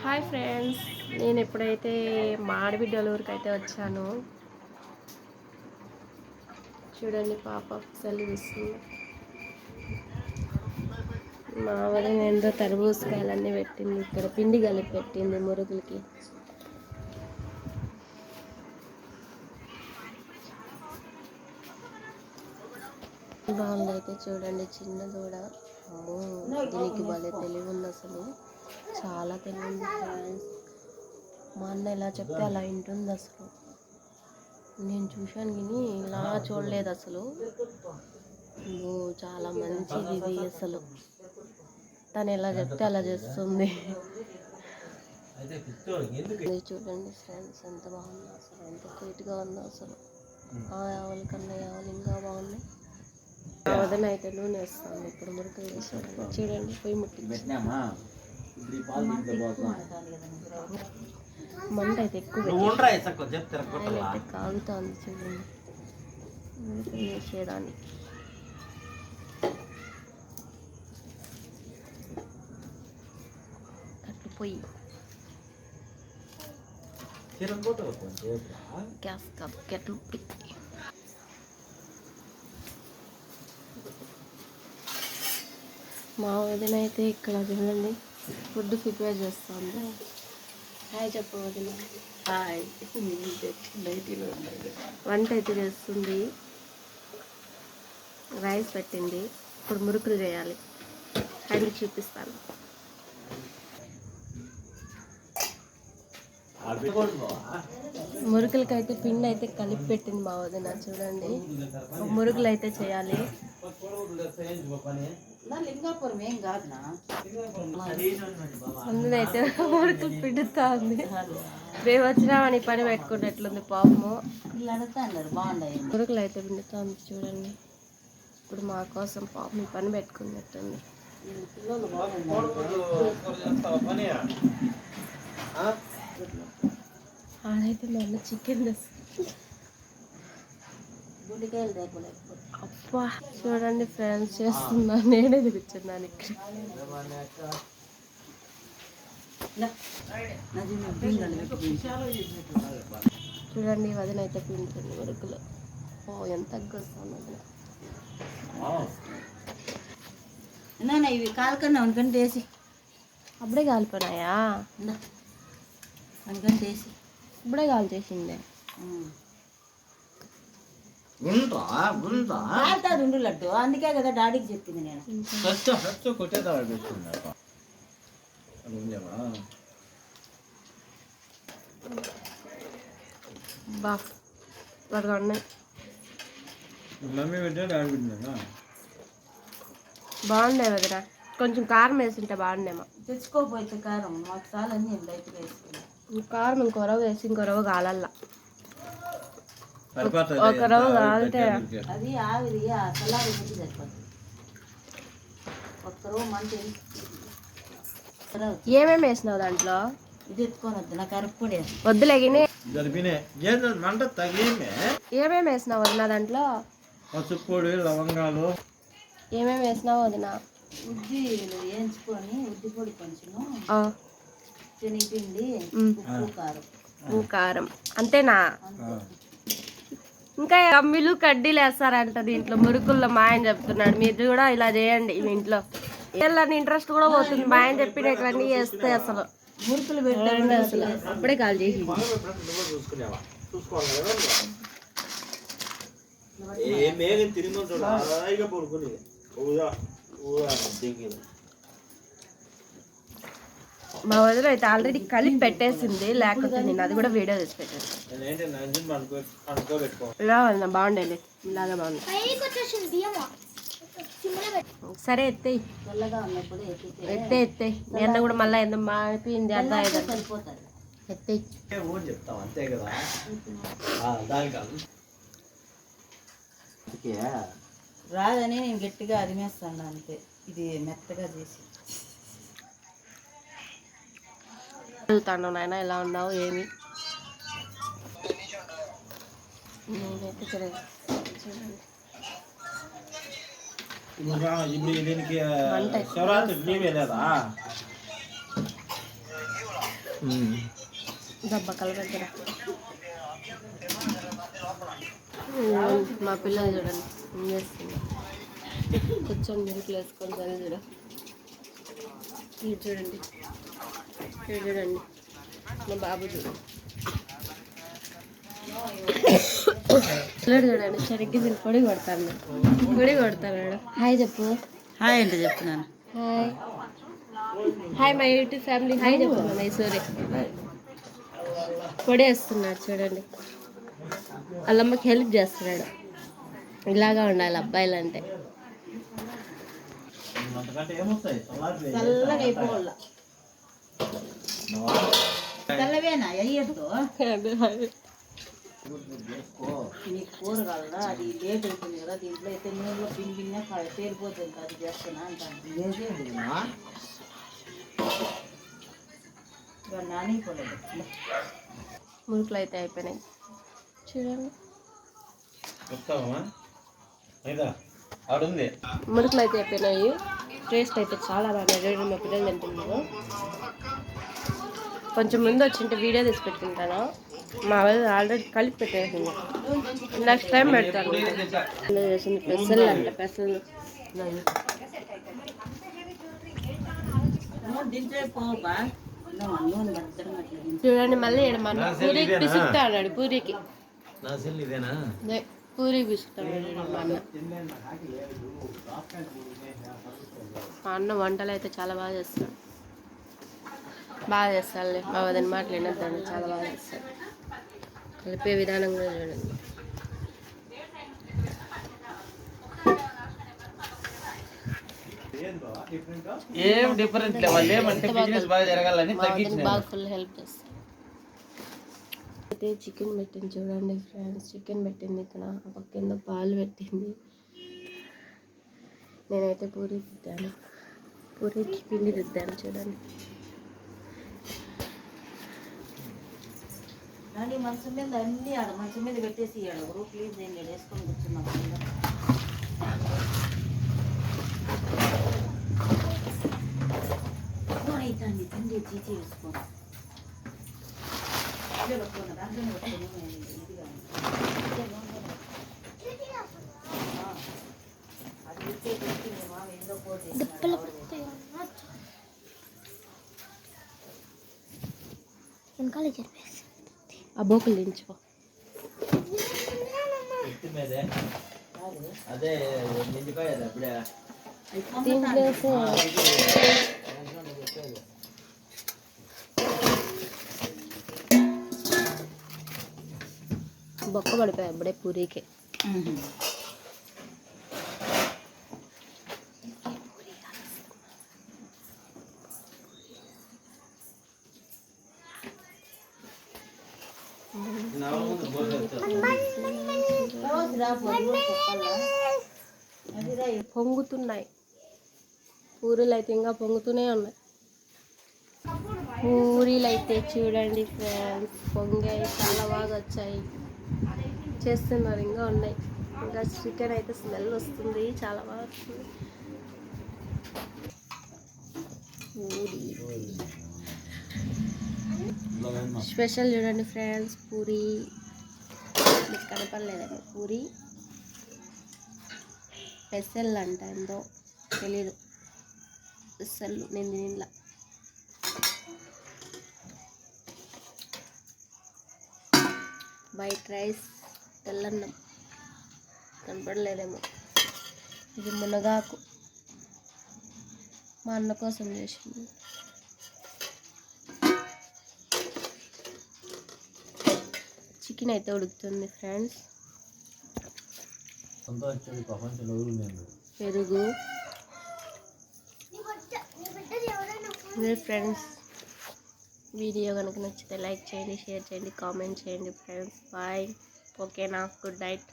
Hi friends నేను ఎప్పుడైతే మాడబిడ్డల ఊరికి అయితే వచ్చాను చూడండి పాప సెల్ మా వదిన ఏందో తరబూసకాయలన్నీ పెట్టింది ఇక్కడ పిండి కలిపి పెట్టింది మురుగులకి బాగుంది అయితే చూడండి చిన్న దూడ. దీనికి భలే తెలివి ఉంది అసలు చాలా తెలివి ఉంది ఫ్రెండ్స్ మా అన్న ఎలా చెప్తే అలా వింటుంది అసలు. నేను చూశాను కానీ ఇలా చూడలేదు అసలు. అమ్మో, చాలా మంచిది ఇది అసలు. తను ఎలా చెప్తే అలా చేస్తుంది. చూడండి ఫ్రెండ్స్ ఎంత బాగుందో అసలు. ఎంత క్యూట్గా ఉందో అసలు. ఆ ఆవుల కన్నా ఆవులు ఇంకా బాగున్నాయి అయితే నూనె వేస్తాను ఇప్పుడు మురికి చూడండి. పొయ్యి ముట్టి మంట అయితే ఎక్కువ అయితే కాగుతుంది చూడండి పొయ్యి గ్యాస్ కాదు కెట్లు పెట్టి. మా వదిన అయితే ఇక్కడ చూడండి. ఫుడ్ ప్రిపేర్ చేస్తుంది. హాయ్ చెప్పు వదిన. హాయ్. వంట అయితే చేస్తుంది. రైస్ పెట్టింది. ఇప్పుడు మురుకులు చేయాలి. హ్యాండ్ చూపిస్తాను. ఆడ పెట్టుకోండి బావా. మురుకులకి అయితే పిండి అయితే కలిపి పెట్టింది మా వదిన చూడండి. మురుకులు అయితే చేయాలి అందునైతే మురుకులు పిండుతా ఉంది మేము వచ్చినామని పని పెట్టుకున్నట్లుంది పాపము. మురుకులు అయితే పిండుతా ఉంది చూడండి. ఇప్పుడు మా కోసం పాపం ఈ పని పెట్టుకున్నట్టుంది. ఆడైతే మా చికెన్ అబ్బా చూడండి ఫ్రెండ్స్ చేస్తున్నా. నేనే కూర్చున్నాను ఇక్కడ. చూడండి వదిన అయితే పిండుతుంది మురుకులు. ఓ ఎంత వస్తుంది వదిన. ఇవి కాలకన్నా అనుకంటే వేసి అప్పుడే కాలిపోయినాయా? అనుకంటే వేసి ఇప్పుడే కాల్ చేసిందే. కాలుతాది ఉండు లడ్డు అందుకే కదా డాడీకి చెప్పింది నేను. బా త్వరగా ఉన్నాయి మమ్మీ పెట్టా డాడీ పెట్టినా బాగుండే కొంచెం కారం వేసింటే బాగుండేమో. తెచ్చుకోపోతే కారం మాకు చాలని నేను బయటకు ఈ కారం ఇంకో రవ్వ వేసి ఇంకో రవ్వ కాలల్లా ఒక రవ్వ కాలితే అది ఆవిరి పెట్టి సరిపోతుంది. ఒక్క రోజు మంచి ఏమేమి వేసినావు దాంట్లో? ఇది ఎత్తుకొని వద్దు నాకు అరప్పొడి వద్దులే మంట తగిలిమే ఏమేమి వేసినావు వదిన దాంట్లో? పసుపొడి లవంగాలు. ఏమేమి వేసినావు వదిన? ఉద్ది వేయించుకొని ఉద్ది పొడి కొంచెము. ఆ, శనగపిండి ఉప్పు కారం. ఉప్పు, కారం. అంతేనా. ఇంకా కమ్మిలు కడ్డీలు వేస్తారంట దీంట్లో. మురుకుల్లో మా ఆయన చెప్తున్నాడు మీరు కూడా ఇలా చేయండి మీ ఇంట్లో. వీళ్ళని ఇంట్రెస్ట్ కూడా పోతుంది. మా ఆయన చెప్పినట్లన్నీ చేస్తే అసలు. మురుకులు పెట్టి చూడండి అసలు అప్పుడే కాల్ చేసి. ఏ మేఘం తిరిగి మా వదిన అయితే ఆల్రెడీ కలిపి పెట్టేసింది లేకపోతే నేను అది కూడా వీడియో తీసి పెట్టాను ఇలా బాగుండేది ఇలాగే బాగుంది సరే ఎత్తే ఎత్తే ఎత్తే నిన్న కూడా మళ్ళీ ఎంత మాడిపోయింది అర్థం ఎత్తే చెప్తాం అంతే కదా రాదని నేను గట్టిగా అదిమేస్తాను అంతే. ఇది మెత్తగా చేసి. అడుగుతాను నాయన ఎలా ఉన్నావు ఏమి? నేనైతే ఇక్కడ చూడండి. ఇప్పుడు రా- ఇప్పుడు దీనికి మంట ఎక్కువ శివరాత్రి నీవే లేదా దబ్బకల దగ్గర. మా పిల్లలు చూడండి ఏం చేస్తుంది కూర్చొని వేసుకొని సరే చూడ చూడండి. ఇది చూడండి మా బాబు చూడు చూడండి సరిగ్గా దీన్ని పొడి కొడతాను. పొడి కొడతాను హాయ్ చెప్పు. హాయ్ అంటే చెప్తున్నాను. Hi. Hi my YouTube family. Hi చెప్తున్నాను మైసూరి. పొడి వేస్తున్నాడు చూడండి. వాళ్ళమ్మకి హెల్ప్ చేస్తున్నాడు. ఇలాగా ఉండాలి అబ్బాయిలు అంటే చల్లగా అయిపోవాల? తెల్లవేనా? అయ్యద్దు నీ కూరగాయల అది లేట్ అవుతుంది కదా దీంట్లో అయితే నూనెలో పిండి పిండినే పేరిపోతుంది అది చేస్తున్నా అంటాను నానిపోలేదు మురుకులు అయితే అయిపోయినాయి. చూడండి. మురుకులు అయితే అయిపోయినాయి. టేస్ట్ అయితే చాలా బాగున్నాయి మా పిల్లలు తింటున్నారు. కొంచెం ముందు వచ్చింటే వీడియో తీసి పెట్టుకుంటాను. మా వాళ్ళు ఆల్రెడీ కలిపి పెట్టేసింది. నెక్స్ట్ టైం పెడతాను. చేసింది పెసలు అంట పెసలు. చూడండి మళ్ళీ ఈడ మన పూరికి పిసుకుతా అన్నాడు పూరికి. నా సెల్ ఇదేనా? అదే పూరి పిసుకుతాడు మా అన్న. మా అన్న వంటలు అయితే చాలా బాగా చేస్తాడు. బాగా చేస్తాడులే మా వదిన మాటలు వినొద్దండి చాలా బాగా చేస్తాడు కలిపే విధానం కూడా చూడండి. ఏం డిఫరెంట్ వాళ్ళు ఏమంటే బిజినెస్ బాగా జరగాలని మా వదిన తగ్గించిన బాగా ఫుల్ హెల్ప్ అయితే చికెన్ పెట్టింది చూడండి ఫ్రెండ్స్ చికెన్ పెట్టింది ఇక్కడ. ఆ పక్క కింద పాలు పెట్టింది. నేనైతే పూరి రుద్దాను. పూరికి పిండి రుద్దాను చూడండి. కానీ మంచం మీద అన్ని ఆడ మంచం మీద పెట్టేసి ఇయ్యాడు. ఒకరు ప్లీజ్ నేను ఈడ వేసుకొని కూర్చున్నాం. అవుతుంది పిండి చీచి వేసుకో. ఇదే పెట్టుకున్నా, దాంట్లోనే పెట్టుకుని ఇదిగా. ఇదే నూనె. ఆ. బోకులు దించుకో. బొక్క పడిపోయాయి అప్పుడే పూరీకి. పొంగుతున్నాయి. పూరీలు అయితే ఇంకా పొంగుతూనే ఉన్నాయి. పూరీలు అయితే చూడండి ఫ్రెండ్స్ పొంగాయి చాలా బాగా వచ్చాయి. చేస్తున్నారు ఇంకా ఉన్నాయి. ఇంకా చికెన్ అయితే స్మెల్ వస్తుంది చాలా బాగా వస్తుంది. పూరి స్పెషల్ చూడండి ఫ్రెండ్స్ పూరి. మీకు పూరీ పూరి. పెసల్ అంట ఏందో తెలీదు. పెసళ్ళు నేను తినలా. White rice తెల్లన్నం. కనపడలేదేమో. ఇది మునగాకు. మా అన్న కోసం చేసింది. చికెన్ అయితే ఉడుకుతుంది ఫ్రెండ్స్. పెరుగు. మీరు ఫ్రెండ్స్ వీడియో కనుక నచ్చితే లైక్ చేయండి షేర్ చేయండి కామెంట్ చేయండి ఫ్రెండ్స్ బాయ్ ఓకేనా గుడ్ నైట్